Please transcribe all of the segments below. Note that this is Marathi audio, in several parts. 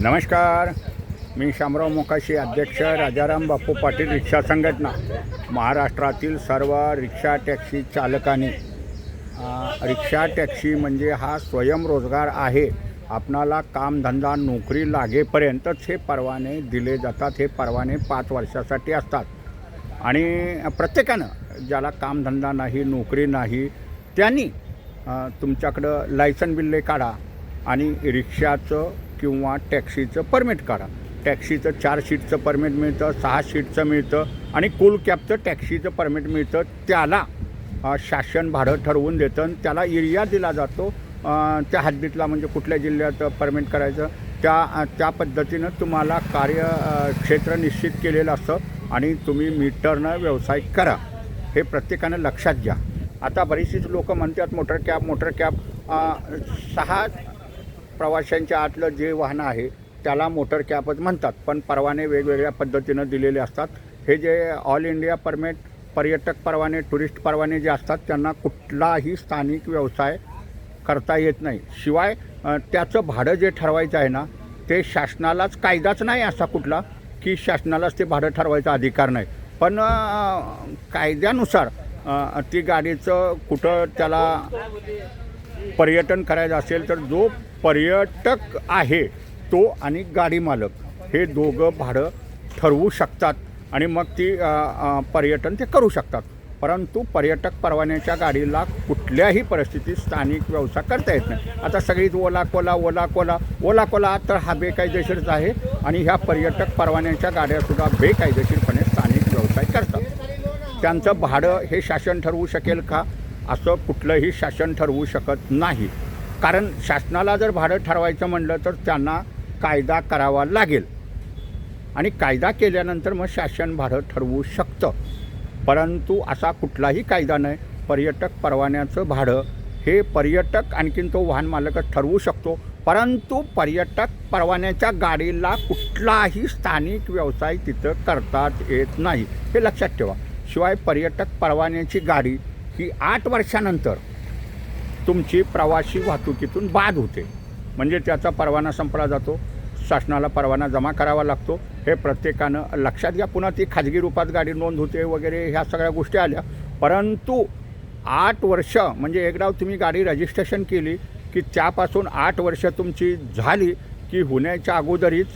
नमस्कार. मी शामराव मोकाशी अध्यक्ष राजाराम बापू पाटील रिक्षा संघटना महाराष्ट्रातील सर्व रिक्षा टॅक्सी चालकांनी. रिक्षा टॅक्सी म्हणजे हा स्वयंरोजगार आहे. आपणाला कामधंदा नोकरी लागेपर्यंतच हे परवाने दिले जातात हे परवाने पाच वर्षासाठी असतात. आणि प्रत्येकानं ज्याला कामधंदा नाही नोकरी नाही त्यांनी तुमच्याकडं लायसन बिल्ले काढा. आणि रिक्षाचं किंवा टॅक्सीचं परमिट काढा. टॅक्सीचं चार सीटचं परमिट मिळतं सहा सीटचं मिळतं आणि कुल कॅबचं टॅक्सीचं परमिट मिळतं. त्याला शासन भाडं ठरवून देतं आणि त्याला एरिया दिला जातो. त्या हद्दीतला म्हणजे कुठल्या जिल्ह्यात परमिट करायचं? त्या त्या पद्धतीनं तुम्हाला कार्य क्षेत्र निश्चित केलेलं असतं आणि तुम्ही मीटरनं व्यवसाय करा. हे प्रत्येकानं लक्षात घ्या. आता बरीचशीच लोकं म्हणतात मोटर कॅब मोटर कॅब. सहा प्रवाशांच्या आतलं जे वाहनं आहे त्याला मोटर कॅबच म्हणतात. पण परवाने वेगवेगळ्या पद्धतीनं दिलेले असतात. हे जे ऑल इंडिया परमिट पर्यटक परवाने टुरिस्ट परवाने जे असतात त्यांना कुठलाही स्थानिक व्यवसाय करता येत नाही. शिवाय त्याचं भाडं जे ठरवायचं आहे ना ते शासनालाच कायदाच नाही असा कुठला की शासनालाच ते भाडं ठरवायचा अधिकार नाही. पण कायद्यानुसार ती गाडीचं कुठं त्याला पर्यटन करायचं असेल तर जो पर्यटक आहे तो आणि गाडी मालक हे दोघं भाडं ठरवू शकतात आणि मग ती पर्यटन ते करू शकतात. परंतु पर्यटक परवान्याच्या गाडीला कुठल्याही परिस्थितीत स्थानिक व्यवसाय करता येत नाही. आता सगळीच ओला कोला ओला कोला ओला कोला तर हा बेकायदेशीरच आहे आणि ह्या पर्यटक परवान्याच्या गाड्यासुद्धा बेकायदेशीरपणे स्थानिक व्यवसाय करतात. त्यांचं भाडं हे शासन ठरवू शकेल का? असं कुठलंही शासन ठरवू शकत नाही. कारण शासनाला जर भाडं ठरवायचं म्हणलं तर त्यांना कायदा करावा लागेल. आणि कायदा केल्यानंतर मग शासन भाडं ठरवू शकतं. परंतु असा कुठलाही कायदा नाही. पर्यटक परवान्याचं भाडं हे पर्यटक आणखीन तो वाहन मालकच ठरवू शकतो. परंतु पर्यटक परवान्याच्या गाडीला कुठलाही स्थानिक व्यवसाय तिथं करतात येत नाही. हे लक्षात ठेवा. शिवाय पर्यटक परवान्याची गाडी की आठ वर्षानंतर तुमची प्रवासी वाहतुकीतून बाद होते. म्हणजे त्याचा परवाना संपला जातो शासनाला परवाना जमा करावा लागतो. हे प्रत्येकानं लक्षात घ्या. पुन्हा ती खाजगी रूपात गाडी नोंद होते वगैरे ह्या सगळ्या गोष्टी आल्या. परंतु आठ वर्ष म्हणजे एकदा तुम्ही गाडी रजिस्ट्रेशन केली की त्यापासून आठ वर्ष तुमची झाली की होण्याच्या अगोदरीच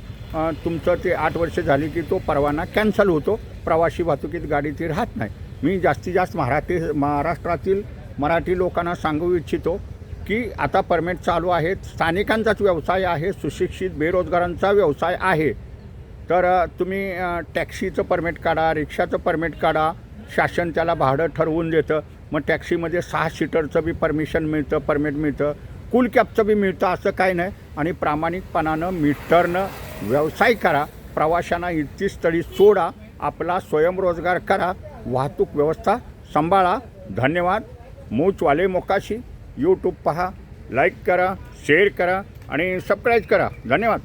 तुमचं ते आठ वर्ष झाली की तो परवाना कॅन्सल होतो. प्रवासी वाहतुकीत गाडी ती राहत नाही. मी जास्तीत जास्त मराठी महाराष्ट्रातील मराठी लोकांना सांगू इच्छितो की आता परमिट चालू आहेत स्थानिकांचाच व्यवसाय आहे. सुशिक्षित बेरोजगारांचा व्यवसाय आहे. तर तुम्ही टॅक्सीचं परमिट काढा रिक्षाचं परमिट काढा. शासन त्याला भाडं ठरवून देतं. मग टॅक्सीमध्ये सहा सीटरचं बी परमिशन मिळतं परमिट मिळतं. कुल कॅबचं बी मिळतं असं काही नाही. आणि प्रामाणिकपणानं मीटरनं व्यवसाय करा. प्रवाशांना इतकी स्थळी सोडा. आपला स्वयंरोजगार करा. वाहतूक व्यवस्था सांभाळा. धन्यवाद. मूचवाले मोकाशी. यूट्यूब पहा. लाईक करा. शेअर करा. आणि सबस्क्राईब करा. धन्यवाद.